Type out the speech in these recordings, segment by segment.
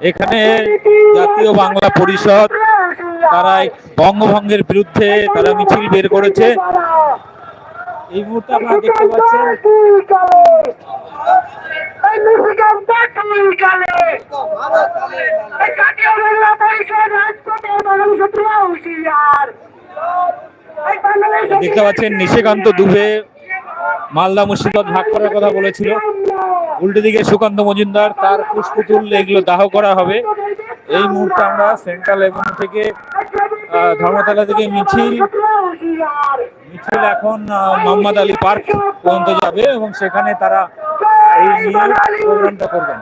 এখানে জাতীয় বাংলা পরিষদ তারা বঙ্গভঙ্গের বিরুদ্ধে তারা মিছিল বের করেছে। এই মুহূর্তে আপনারা দেখতে পাচ্ছেন দেখতে পাচ্ছেন নিশিকান্ত দুবে মালদা মুর্শিদাবাদ ভাগ করার কথা বলেছিল। উল্টো দিকে সুকান্ত মজুমদার, তার পুষ্পতুল, এগুলো দাহ করা হবে। এই মুহূর্তে আমরা সেন্ট্রাল এভিনিউ থেকে ধর্মতলা থেকে মিছিল মিছিল এখন মোহাম্মদ আলী পার্ক পর্যন্ত যাবে এবং সেখানে তারা এই নিয়ে প্রোগ্রামটা করবেন।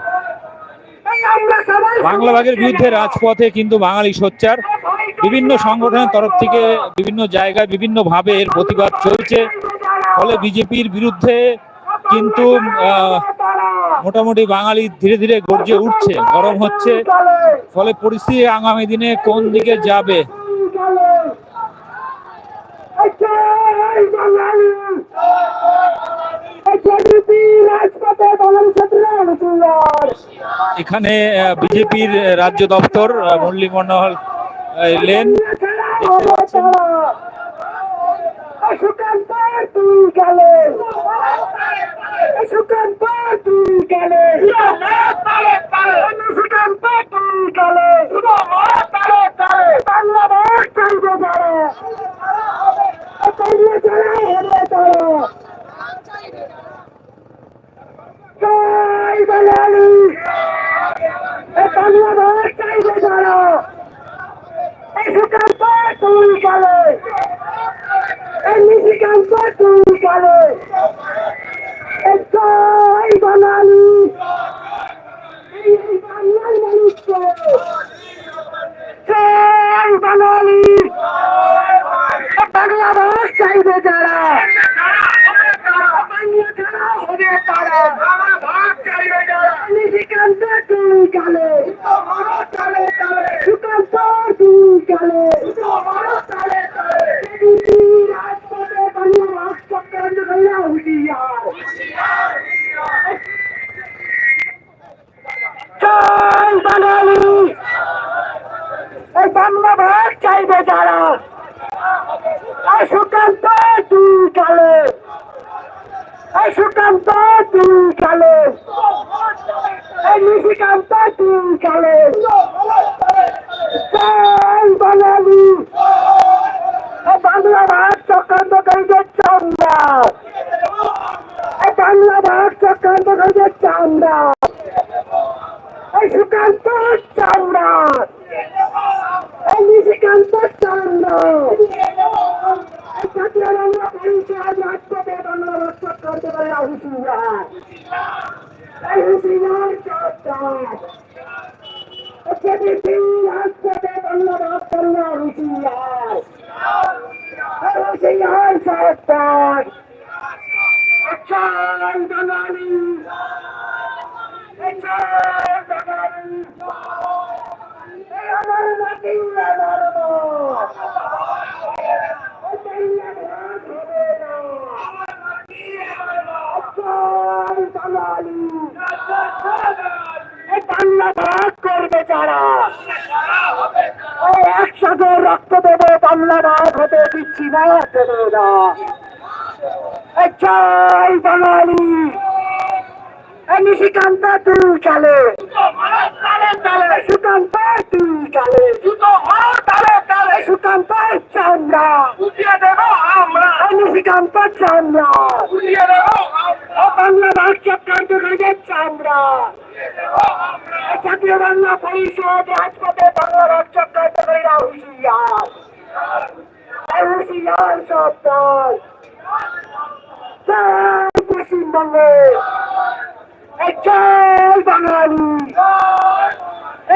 বাংলা ভাগের বিরুদ্ধে রাজপথে কিন্তু বাঙালি সোচ্চার। বিভিন্ন সংগঠনের তরফ থেকে বিভিন্ন জায়গায় বিভিন্ন ভাবে এর প্রতিবাদ চলছে। ফলে বিজেপির বিরুদ্ধে কিন্তু মোটামুটি বাঙালি ধীরে ধীরে গর্জে উঠছে গরম হচ্ছে। ফলে পরিস্থিতি আগামী দিনে কোন দিকে যাবে? এখানে বিজেপির রাজ্য দপ্তর মুরলী মনোহর আহ, এলেন দেখতে পাচ্ছেন সুকান্ত তুই গেলে। সুকান্ত তুই গেলে। সুকান্ত তুই গেলে বাংলাদেশ চলবে যারা চলবে যারা হেরে তারা জয় বাঙালি বাংলাদেশ চাইবে যারা সুকান্ত তুই গেলে এই নিশিকান্ত তুই গেলে জয় বাঙালি এই বাংলার মানুষকে জয় বাঙালি বাংলাদেশ চাইবে যারা বাংলা ছাড়া হবে তারা নিশিকান্ত তুই গেলে সুকান্ত তুই গেলে রাজপথে বাংলা রাষ্ট্র কেন্দ্র হইয়া হুঁশিয়ার জয় বাঙালি। এই বাংলা ভাগ চাইবে যারা সুকান্ত তুই কালে। সুকান্ত তুই কালে। নিশিকান্ত তুই কালে। জয় বাঙালি। বাংলা ভাগ চক্রান্ত করে চান্দা এই বাংলা ভাগ চক্রান্ত করে চান্দা এই সুকান্ত চান্দা এই নিশিকান্ত চান্দা এই জাতীয় বাংলা পরিষদ রাজপথে বাংলা রক্ষা করতে পারে হুঁশিয়ার এই হুঁশিয়ার সরকার প্রতিটি রাজপথে বাংলা রক্ষা করলে হুঁশিয়ার এই হুঁশিয়ার সরকার জয় বাঙালি জয় বাঙালি এই একসাথে রক্ত দেবে বাংলা ভাগ হতে দিচ্ছি না দেবে না জয় বাঙালি নিশিকান্ত তুই চলে সুকান্ত তুই চলে সুকান্ত চান্দ্রা উঠিয়ে দেব আমরা। নিশিকান্ত চান্দ্রা উঠিয়ে দেব ও বাংলা ভাগ চক্রান্ত করে চান্দ্রা জাতীয় বাংলা পরিষদ রাজপথে বাংলা ভাগ চক্রান্ত করে হুঁশিয়ার এই হুঁশিয়ার শব্দ জয় পশ্চিমবঙ্গে এই জয় বাঙালি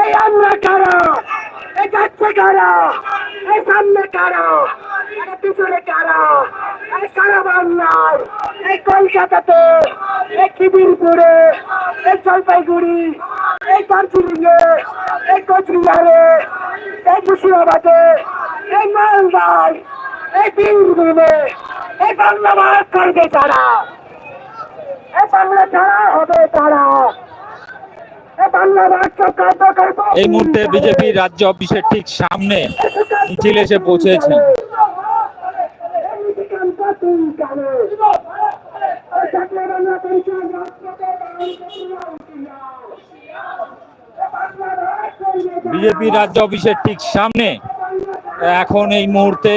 এই আমরা কারা এই যাচ্ছে কারা এই সামনে কারা এই পিছনে কারা, এই সারা বাংলায় এই কলকাতাতে, এই খিদিরপুরে, এই জলপাইগুড়ি, এই দার্জিলিংয়ে, এই কোচবিহারে, এই মুর্শিদাবাদে, এই মালদায়, এই বীরভূমে, এই বাংলা ভাগ করবে তারা এই বাংলা ছাড়া হবে তারা এ বাংলা রাষ্ট্র কার্যকর এই মুহূর্তে বিজেপি রাজ্য অফিসের ঠিক সামনে মিছিল এসে পৌঁছেছে। বিজেপি রাজ্য অফিসের ঠিক সামনে, এখন এই মুহূর্তে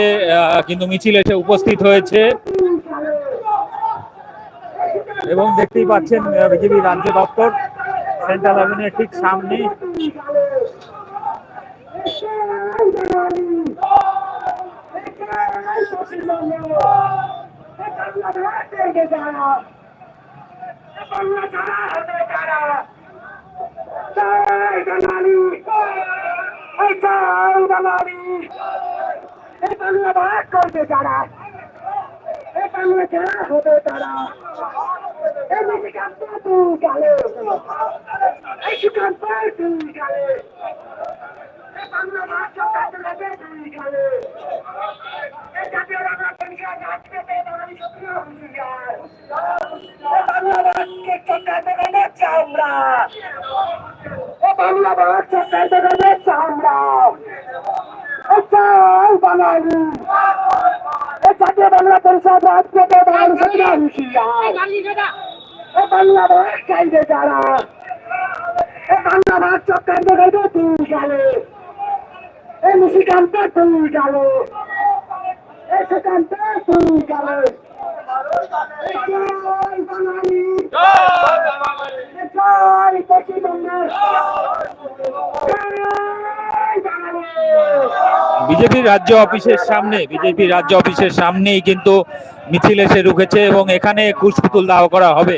কিন্তু মিছিল এসে উপস্থিত হয়েছে। এবং দেখতেই পাচ্ছেন বিজেপি রাজ্য দপ্তর। সেন্ট্রাল অ্যাভিনিউর ঠিক সামনে। তারা তারা। এই নিশিকান্ত তুই গালে এই সুকান্ত তুই গালে এই বাংলা ভাষা কাজে লাগে তুই গালে এই জাতীয় বাংলা পরিষদ রাজনীতি বাঙালি সক্রিয় হুঁশিয়ার এই বাংলা ভাষাকে চক্রাতে গেলে চামড়া এই বাংলা ভাষা কাজে গেলে চামড়া এই চাই বাঙালি এই জাতীয় বাংলা পরিষদ রাজনীতি বাঙালি সক্রিয় হুঁশিয়ার বাংলা ভাষ চাইবে যারা বাংলা ভাষ গাইবে তুই তুই গেলে, এ সুকান্ত তুই গেলে। জয় বাঙালি জয় পশ্চিমবঙ্গের জয় বিজেপি রাজ্য অফিসের সামনে, বিজেপি রাজ্য অফিসের সামনেই কিন্তু মিছিল এসে রুখেছে এবং এখানে কুশপুতুল দাহ করা হবে।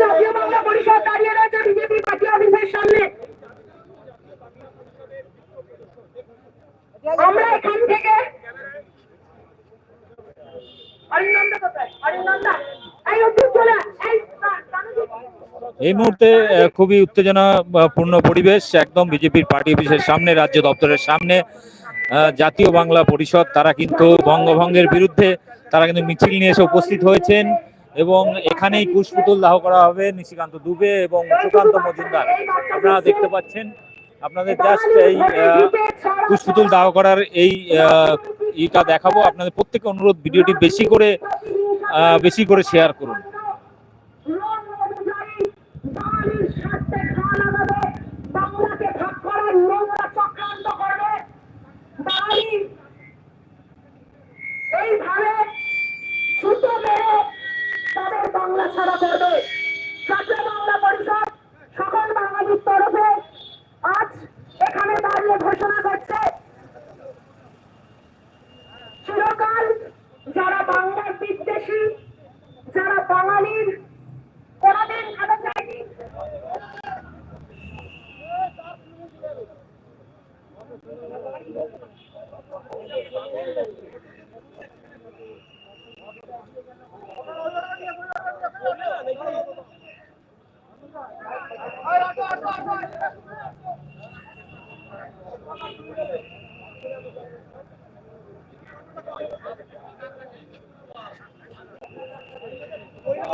জাতীয় বাংলা পরিষদ দাঁড়িয়ে রয়েছে বিজেপি পার্টি অফিসের সামনে। আমরা এখান থেকে এই মুহূর্তে খুবই উত্তেজনা পূর্ণ পরিবেশ। একদম বিজেপির পার্টি অফিসের সামনে, রাজ্য দপ্তরের সামনে জাতীয় বাংলা পরিষদ। তারা কিন্তু বঙ্গভঙ্গের বিরুদ্ধে, তারা কিন্তু মিছিল নিয়ে এসে উপস্থিত হয়েছেন। এবং এখানেই কুশপুতুল দাহ করা হবে, নিশিকান্ত দুবে এবং সুকান্ত মজুমদার। আপনারা দেখতে পাচ্ছেন, আপনাদের জাস্ট এই কুশপুতুল দাহ করার এই ইটা দেখাবো। আপনাদের প্রত্যেকে অনুরোধ, ভিডিওটি বেশি করে বেশি করে শেয়ার করুন। তাদের বাংলা ছাড়া করবে। জাতীয় বাংলা পরিষদ, সকল বাঙালির তরফে আজ এখানে দাঁড়িয়ে ঘোষণা করছে, চিরকাল যারা বাংলার বিদ্বেষী, যারা বাঙালির কোনদিন ভালো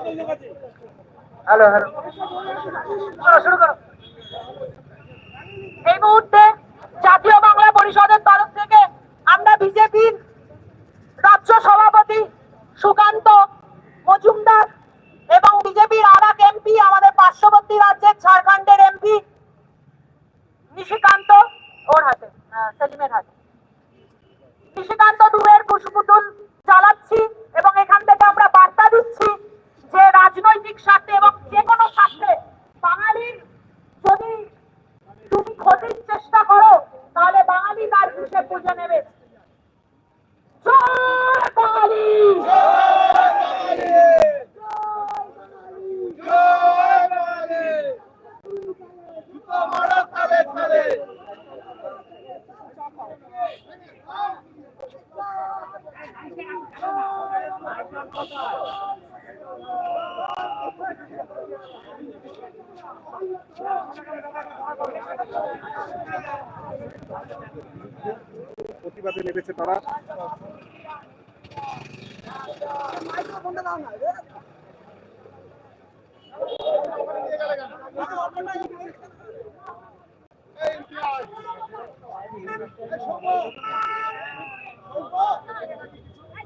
চায়নি এই মুহূর্তে জাতীয় বাংলা পরিষদের তরফ থেকে আমরা বিজেপির রাজ্য সভাপতি সুকান্ত মজুমদার এবং বিজেপির আর এক এমপি, আমাদের পার্শ্ববর্তী রাজ্যের ঝাড়খণ্ডের এমপি নিশিকান্ত ওর হাতে সেলিমের হাতে নিশিকান্ত দুবের কুশপুতুল চালাচ্ছি এবং এখান থেকে আমরা বার্তা দিচ্ছি যে রাজনৈতিক স্বার্থে এবং যে কোনো স্বার্থে বাঙালির যদি তুমি ক্ষতির চেষ্টা করো তাহলে বাঙালি তার হিসেব বুঝে নেবে জয় বাঙালি জয় বাঙালি প্রতিবাদে নেমেছে তারা। বাংলাভাষ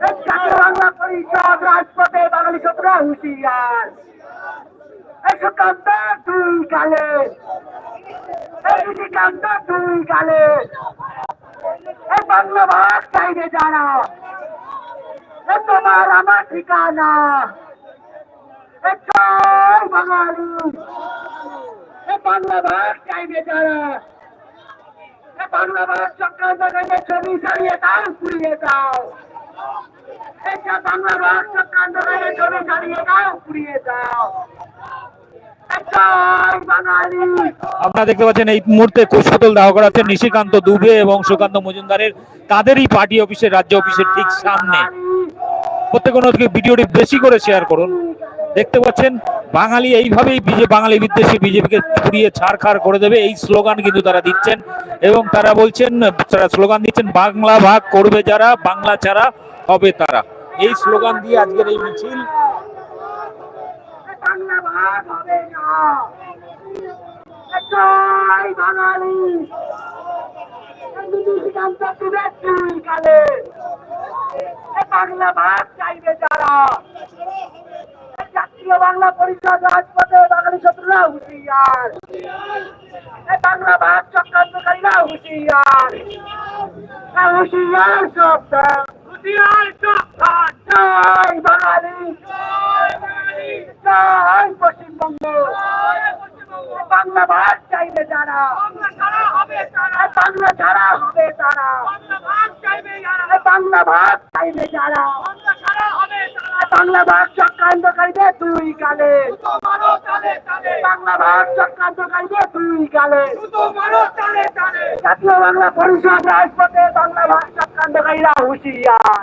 বাংলা পরিষদ রাজপথে বাঙালি সতরা হুঁশিয়ার। সুকান্ত দুই এ সুকান্ত দুই এ বাংলা ভাগ চাইবে যারা। তোমার আমার ঠিকানা। জয় বাঙালি। বাংলা ভাগ চাইবে যারা। বাংলা ভাগ চক্রান্ত ছবি ছাড়িয়ে দাও পুড়িয়ে দাও। এটা বাংলা রাষ্ট্র আন্দোলনের জন্য দাঁড়িয়ে দাও পুড়িয়ে দাও। আপনারা দেখতে পাচ্ছেন এই মুহূর্তে কুশতল দাহ করা হচ্ছে নিশিকান্ত দুবে এবং সুকান্ত মজুমদারের তাদেরই পার্টি অফিসের রাজ্য অফিসের ঠিক সামনে। প্রত্যেক অন্যদিকে ভিডিওটি বেশি করে শেয়ার করুন। দেখতে পাচ্ছেন, বাঙালি এইভাবেই বিজে, বাঙালি বিদ্বেষী বিজেপিকে পুড়িয়ে ছাড়খাড় করে দেবে। এই স্লোগান কিন্তু তারা দিচ্ছেন এবং তারা বলছেন, তারা স্লোগান দিচ্ছেন, বাংলা ভাগ করবে যারা, বাংলা ছাড়া হবে তারা। এই স্লোগান দিয়ে আজকের এই মিছিল বাঙালি। বাংলা ভাগ চাইবে যারা। জাতীয় বাংলা পরিষদ রাজপথে বাঙালি শত্রুরা হুঁশিয়ার। বাংলা ভাগ চক্রান্তকারীরা হুঁশিয়ার। হুঁশিয়ার শব্দ হুঁশিয়ার শব্দ জয় বাঙালি। জয় পশ্চিমবঙ্গ। বাংলা ভাগ চাইবে যারা। বাংলা ছাড়া হবে তারা। বাংলা ভাগ চাইবে যারা, বাংলা ভাগ চক্রান্তকারীদের দুই কালে বাংলা ভাগ চক্রান্তকারীদের দুই কালে জাতীয় বাংলা পরিষদ রাজপথে বাংলা ভাগ চক্রান্তকারীরা হুঁশিয়ার।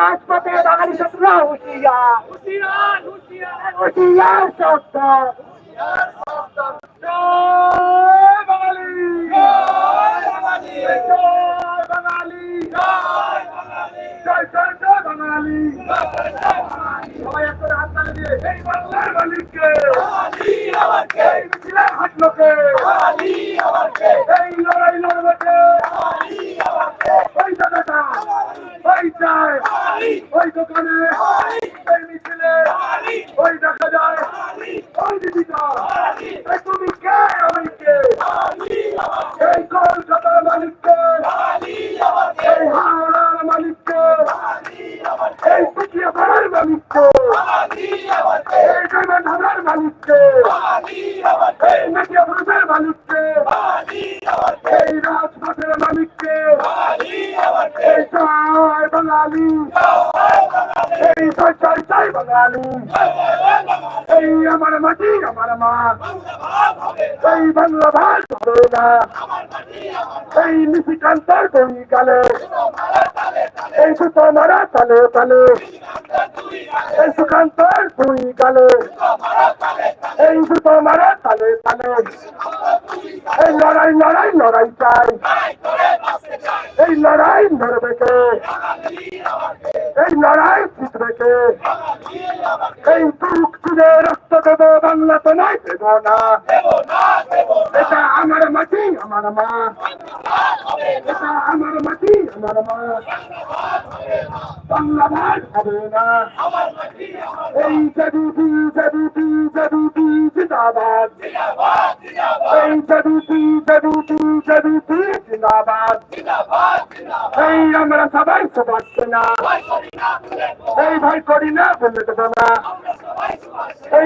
রাজপথে বাঙালি শত্রুরা হুঁশিয়ার। হুঁশিয়ার শব্দ জয় বাঙালি জয় বাঙালি জয় জয় জয় বাঙালি সবাই একটা হাত তালি দিয়ে এই বাংলার মালিককে এই মিছিলের হাটলোকে এই লড়াই লড়বেকে ওই দাদাটা ওই চায় ওই দোকানে এই মিছিলে ওই দেখা যায় এই তুমি কে আমি কে এই কলকাতার মালিককে এই হাওড়ার মালিককে এই পুটিয়া পাড়ার মালিককে এই জৈবন ধারার মালিককে এই মেটিয়া ব্রুজের মালিককে এই রাজপথের মালিককে এই জয় বাঙালি এই জয় জয় জয় বাঙালি এই আমার মাটি, আমার মা। এই বাংলা ভাষ হবে না। এই নিশিকান্তর বই গালে এই সুতো মারা তালে তালে। এই সুকান্তর দুই গালে এই সুতো মারা তালে তালে। এই লড়াই লড়াই লড়াই চাই। এই লড়াই লড়বে কে? এই লড়াই জিতবে কে? এই তুলে রক্ত দেব বাংলা তো নয় দেব না। এটা আমার মাটি, আমার মা। এটা আমার মাটি, আমার মা। বাংলা ভাষ হবে না। এই জবিপি জবিপি জবিপি জিন্দাবাদ। এই জবিপি জবিপি জবিপি জিন্দাবাদ। এই আমরা সবাই সবাই না। এই ভয় করি না, বলে দেবো না। এই